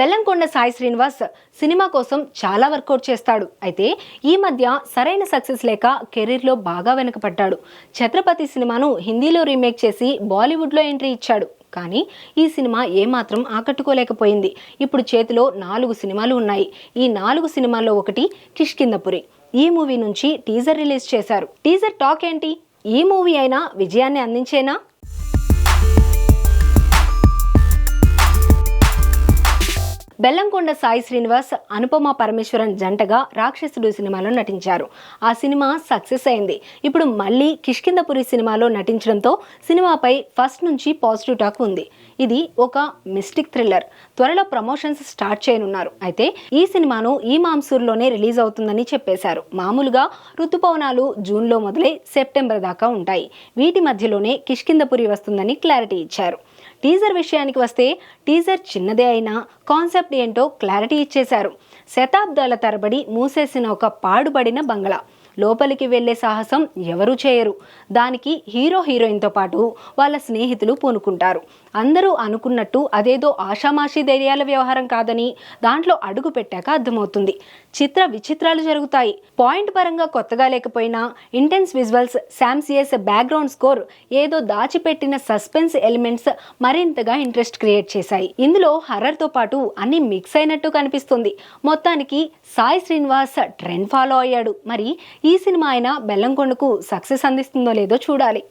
Bellamkonda Sai Srinivas cinema కోసం చాలా work out చేస్తాడు. అయితే ఈ మధ్య సరైన సక్సెస్ లేక కెరీర్లో బాగా వెనుకపడ్డాడు ఛత్రపతి సినిమాను హిందీలో రీమేక్ చేసి బాలీవుడ్లో ఎంట్రీ ఇచ్చాడు. కానీ ఈ సినిమా ఏమాత్రం ఆకట్టుకోలేకపోయింది. ఇప్పుడు చేతిలో నాలుగు సినిమాలు ఉన్నాయి. ఈ నాలుగు సినిమాల్లో ఒకటి కిష్కిందపురి ఈ మూవీ నుంచి టీజర్ రిలీజ్ చేశారు. టీజర్ టాక్ ఏంటి? ఈ మూవీ అయినా విజయాన్ని అందించేనా? బెల్లంకొండ సాయి శ్రీనివాస్ అనుపమ పరమేశ్వరన్ జంటగా రాక్షసుడు సినిమాలో నటించారు. ఆ సినిమా సక్సెస్ అయింది. ఇప్పుడు మళ్ళీ కిష్కిందపురి సినిమాలో నటించడంతో సినిమాపై ఫస్ట్ నుంచి పాజిటివ్ టాక్ ఉంది. ఇది ఒక మిస్టిక్ థ్రిల్లర్. త్వరలో ప్రమోషన్స్ స్టార్ట్ చేయనున్నారు. అయితే ఈ సినిమాను ఈ మాంసూర్లోనే రిలీజ్ అవుతుందని చెప్పేశారు. మామూలుగా ఋతుపవనాలు జూన్లో మొదలై సెప్టెంబర్ దాకా ఉంటాయి. వీటి మధ్యలోనే కిష్కిందపురి వస్తుందని క్లారిటీ ఇచ్చారు. టీజర్ విషయానికి వస్తే టీజర్ చిన్నదే అయినా కాన్సెప్ట్ ఏంటో క్లారిటీ ఇచ్చేశారు. శతాబ్దాల తరబడి మూసేసిన ఒక పాడుబడిన బంగ్లా. లోపలికి వెళ్ళే సాహసం ఎవరూ చేయరు. దానికి హీరో హీరోయిన్తో పాటు వాళ్ళ స్నేహితులు పూనుకుంటారు. అందరూ అనుకున్నట్టు అదేదో ఆషామాషీ ధైర్యాల వ్యవహారం కాదని దాంట్లో అడుగు పెట్టాక అర్థమవుతుంది. చిత్ర విచిత్రాలు జరుగుతాయి. పాయింట్ పరంగా కొత్తగా లేకపోయినా ఇంటెన్స్ విజువల్స్ శామ్సియస్ బ్యాక్గ్రౌండ్ స్కోర్ ఏదో దాచిపెట్టిన సస్పెన్స్ ఎలిమెంట్స్ మరింతగా ఇంట్రెస్ట్ క్రియేట్ చేశాయి. ఇందులో హర్రర్తో పాటు అన్ని మిక్స్ అయినట్టు కనిపిస్తుంది. మొత్తానికి సాయి శ్రీనివాస్ ట్రెండ్ ఫాలో అయ్యాడు. మరి ఈ సినిమా అయినా బెల్లంకొండకు సక్సెస్ అందిస్తుందో లేదో చూడాలి.